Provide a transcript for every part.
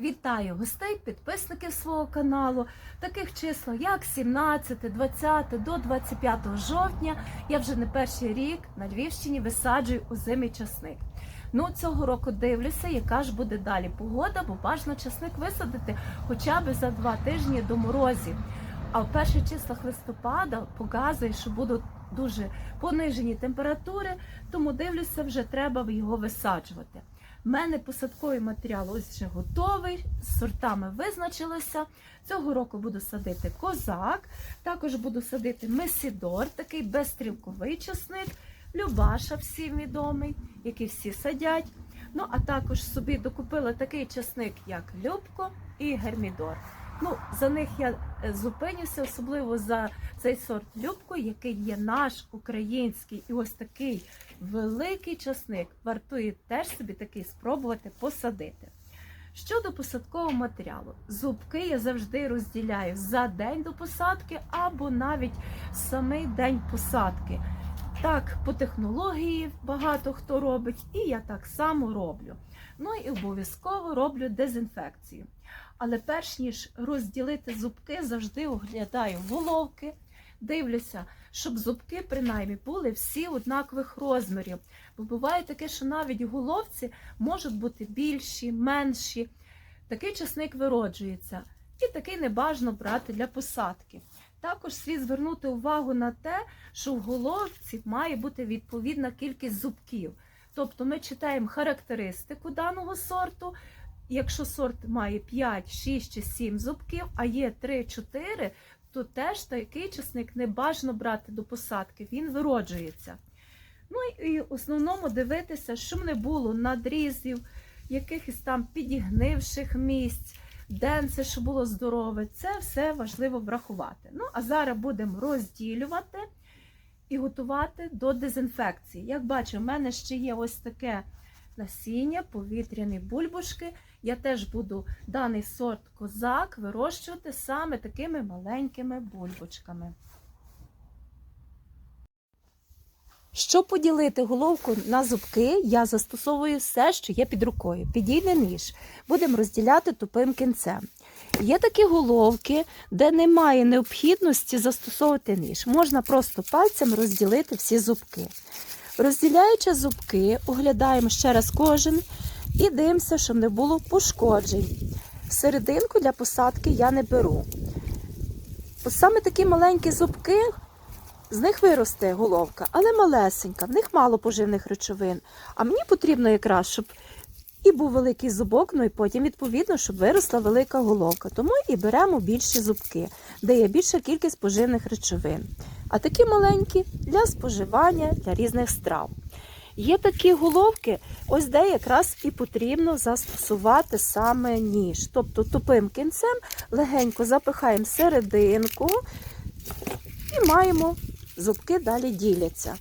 Вітаю гостей, підписників свого каналу. Таких числах, як 17, 20 до 25 жовтня, я вже не перший рік на Львівщині висаджую озимий часник. Ну, цього року дивлюся, яка ж буде далі погода, бо бажано часник висадити хоча б за два тижні до морозів. А в перших числах листопада показує, що будуть дуже понижені температури, тому дивлюся, вже треба його висаджувати. У мене посадковий матеріал ось вже готовий, з сортами визначилося. Цього року буду садити козак, також буду садити месідор, такий безстрілковий часник, Любаша всім відомий, який всі садять. Ну, а також собі докупила такий часник, як Любко і Гермідор. Ну, за них я е, зупинюся, особливо за цей сорт Любко, який є наш український, і ось такий великий часник. Вартує теж собі такий спробувати посадити. Щодо посадкового матеріалу, зубки я завжди розділяю за день до посадки або навіть самий день посадки. Так, по технології багато хто робить, і я так само роблю. Ну і обов'язково роблю дезінфекцію. Але перш ніж розділити зубки, завжди оглядаю головки, дивлюся, щоб зубки принаймні були всі однакових розмірів. Бо буває таке, що навіть головці можуть бути більші, менші. Такий часник вироджується, і такий не бажано брати для посадки. Також слід звернути увагу на те, що в головці має бути відповідна кількість зубків. Тобто ми читаємо характеристику даного сорту. Якщо сорт має 5, 6 чи 7 зубків, а є 3-4, то теж такий часник не бажано брати до посадки, він вироджується. Ну і в основному дивитися, щоб не було надрізів, якихось там підігнивших місць, денце, щоб було здорове. Це все важливо врахувати. Ну, а зараз будемо розділювати і готувати до дезінфекції. Як бачу, в мене ще є ось таке насіння, повітряні бульбушки. Я теж буду даний сорт козак вирощувати саме такими маленькими бульбочками. Щоб поділити головку на зубки, я застосовую все, що є під рукою. Підійде ніж. Будемо розділяти тупим кінцем. Є такі головки, де немає необхідності застосовувати ніж. Можна просто пальцем розділити всі зубки. Розділяючи зубки, оглядаємо ще раз кожен і дивимося, щоб не було пошкоджень. Серединку для посадки я не беру. Саме такі маленькі зубки, з них виросте головка, але малесенька, в них мало поживних речовин. А мені потрібно якраз, щоб і був великий зубок, ну і потім, відповідно, щоб виросла велика головка. Тому і беремо більші зубки, де є більша кількість поживних речовин. А такі маленькі для споживання для різних страв. Є такі головки, ось де якраз і потрібно застосувати саме ніж. Тобто тупим кінцем легенько запихаємо серединку і маємо зубки далі діляться.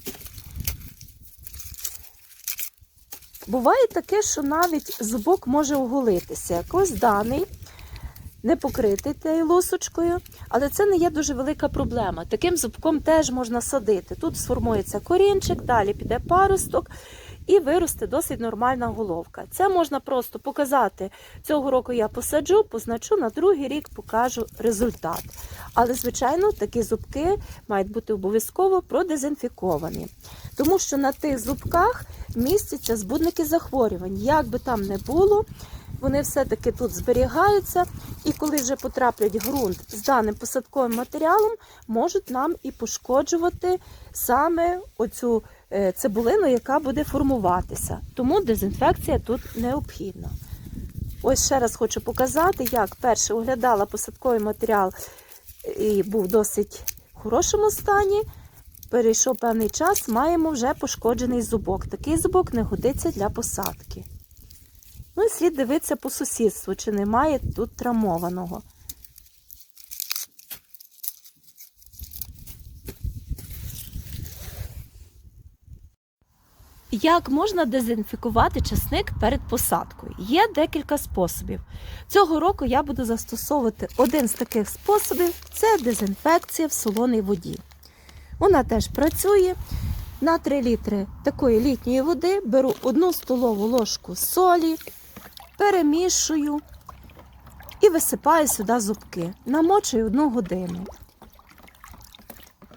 Буває таке, що навіть зубок може оголитися. Якось даний, не покритий тією лусочкою, але це не є дуже велика проблема. Таким зубком теж можна садити. Тут сформується корінчик, далі піде паросток і виросте досить нормальна головка. Це можна просто показати. Цього року я посаджу, позначу, на другий рік покажу результат. Але, звичайно, такі зубки мають бути обов'язково продезінфіковані. Тому що на тих зубках містяться збудники захворювань. Як би там не було, вони все-таки тут зберігаються, і коли вже потраплять ґрунт з даним посадковим матеріалом, можуть нам і пошкоджувати саме оцю е, цибулину, яка буде формуватися. Тому дезінфекція тут необхідна. Ось ще раз хочу показати, як перше оглядала посадковий матеріал і був в досить хорошому стані. Перейшов певний час, маємо вже пошкоджений зубок. Такий зубок не годиться для посадки. Ну і слід дивитися по сусідству, чи немає тут травмованого. Як можна дезінфікувати часник перед посадкою? Є декілька способів. Цього року я буду застосовувати один з таких способів це дезінфекція в солоній воді. Вона теж працює. На 3 літри такої літньої води беру 1 столову ложку солі, перемішую і висипаю сюди зубки. Намочую одну годину.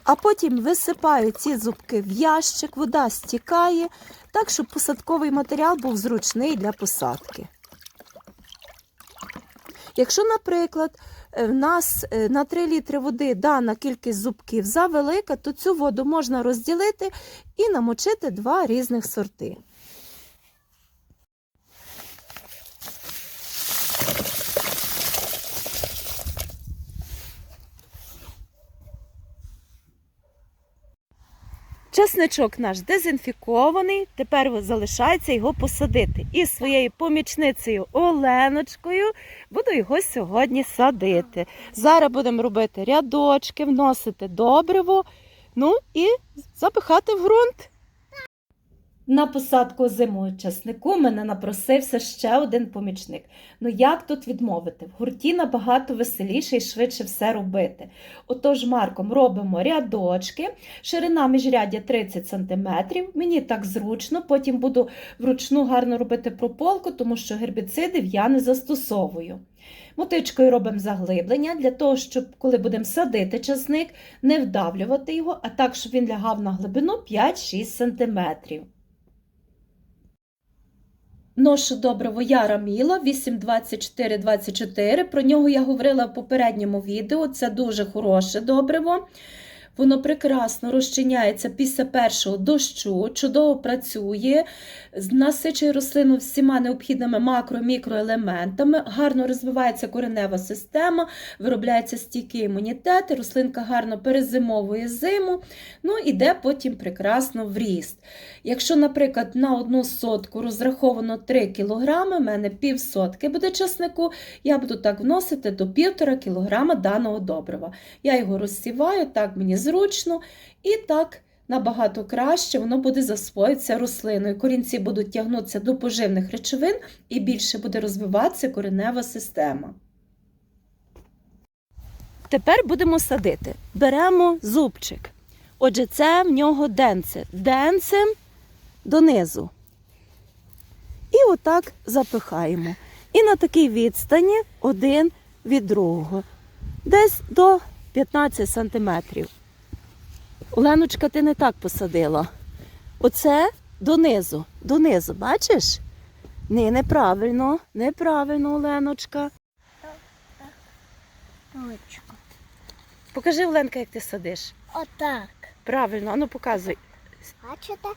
А потім висипаю ці зубки в ящик, вода стікає, так, щоб посадковий матеріал був зручний для посадки. Якщо, наприклад, е, в нас е, на 3 літри води дана кількість зубків завелика, то цю воду можна розділити і намочити два різних сорти. Часничок наш дезінфікований, тепер залишається його посадити. І своєю помічницею Оленочкою буду його сьогодні садити. Зараз будемо робити рядочки, вносити добриво, ну і запихати в ґрунт. На посадку зимою часнику мене напросився ще один помічник. Ну як тут відмовити? В гурті набагато веселіше і швидше все робити. Отож, марком робимо рядочки, ширина міжряддя 30 см. Мені так зручно, потім буду вручну гарно робити прополку, тому що гербіцидів я не застосовую. Мотичкою робимо заглиблення для того, щоб коли будемо садити часник, не вдавлювати його, а так, щоб він лягав на глибину 5-6 см. Ношу добриво Яра Міло 82424. Про нього я говорила в попередньому відео. Це дуже хороше добриво. Воно прекрасно розчиняється після першого дощу, чудово працює, насичує рослину всіма необхідними макро-мікроелементами, гарно розвивається коренева система, виробляється стійкий імунітет, рослинка гарно перезимовує зиму, ну іде потім прекрасно в ріст. Якщо, наприклад, на одну сотку розраховано 3 кг, в мене пів сотки буде часнику, я буду так вносити до 1,5 кг даного добрива. Я його розсіваю, так мені зручно, і так набагато краще воно буде засвоїтися рослиною. Корінці будуть тягнутися до поживних речовин і більше буде розвиватися коренева система. Тепер будемо садити. Беремо зубчик. Отже, це в нього денце. Денцем донизу. І отак запихаємо. І на такій відстані один від другого. Десь до 15 сантиметрів. Оленочка, ти не так посадила. Оце донизу. Донизу, бачиш? Ні, неправильно, неправильно, Оленочка. Точку. Покажи, Оленка, як ти садиш. Отак. Правильно, ану показуй. Бачите?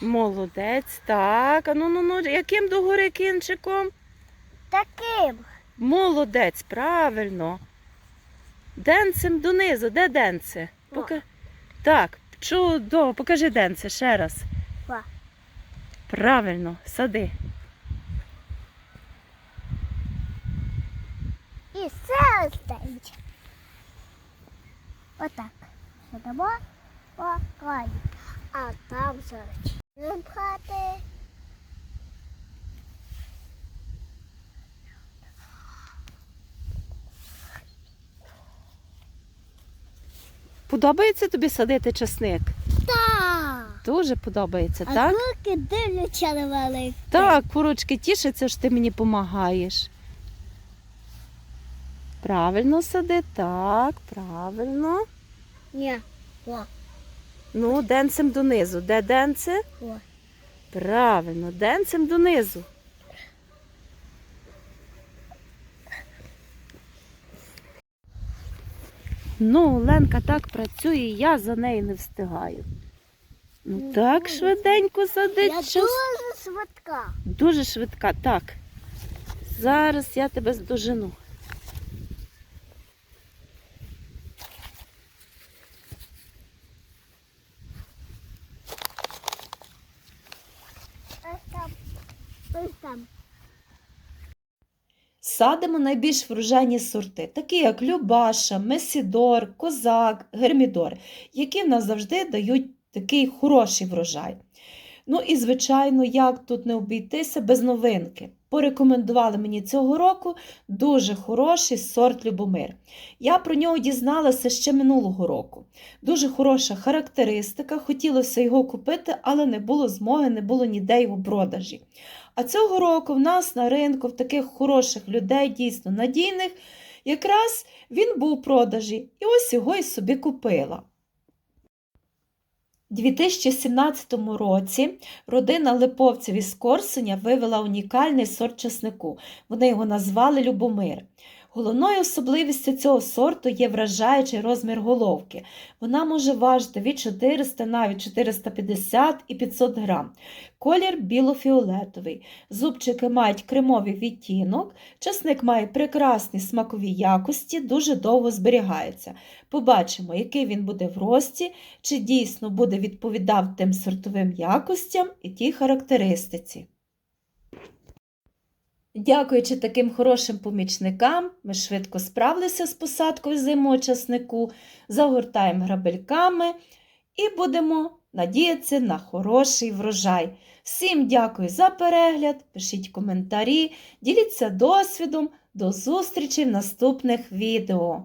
Молодець, так. Ану, ну, ну, яким догори кінчиком? Таким. Молодець, правильно. Денцем донизу. Де денце? Пока... Так, чудово, покажи денце ще раз. Ва. Правильно, сади. І все остається. Отак. Садимо по. А там зараз. Пхати. Подобається тобі садити часник? Так. Дуже подобається, А так? руки дивляться на велике. Так, курочки тішаться, що ти мені допомагаєш. Правильно сади, так, правильно. Ні. О, Ну, денцем донизу. Де денце? о. Правильно, денцем донизу. Ну, Ленка так працює, я за нею не встигаю. Ну так швиденько садить. Я час. дуже швидка. Дуже швидка, так. Зараз я тебе здожену. Ось там. Ось там. Садимо найбільш врожайні сорти, такі як Любаша, Месідор, Козак, Гермідор, які в нас завжди дають такий хороший врожай. Ну і, звичайно, як тут не обійтися без новинки. Порекомендували мені цього року дуже хороший сорт Любомир. Я про нього дізналася ще минулого року. Дуже хороша характеристика, хотілося його купити, але не було змоги, не було ніде його продажі. А цього року в нас на ринку в таких хороших людей, дійсно надійних, якраз він був у продажі, і ось його і собі купила. У 2017 році родина Липовців із Корсуня вивела унікальний сорт часнику. Вони його назвали Любомир. Головною особливістю цього сорту є вражаючий розмір головки. Вона може важити від 400 навіть 450 і 500 грам. Колір біло-фіолетовий. Зубчики мають кремовий відтінок. Часник має прекрасні смакові якості, дуже довго зберігається. Побачимо, який він буде в рості, чи дійсно буде відповідав тим сортовим якостям і тій характеристиці. Дякуючи таким хорошим помічникам, ми швидко справилися з посадкою зимоочаснику, загортаємо грабельками і будемо надіятися на хороший врожай. Всім дякую за перегляд, пишіть коментарі, діліться досвідом. До зустрічі в наступних відео!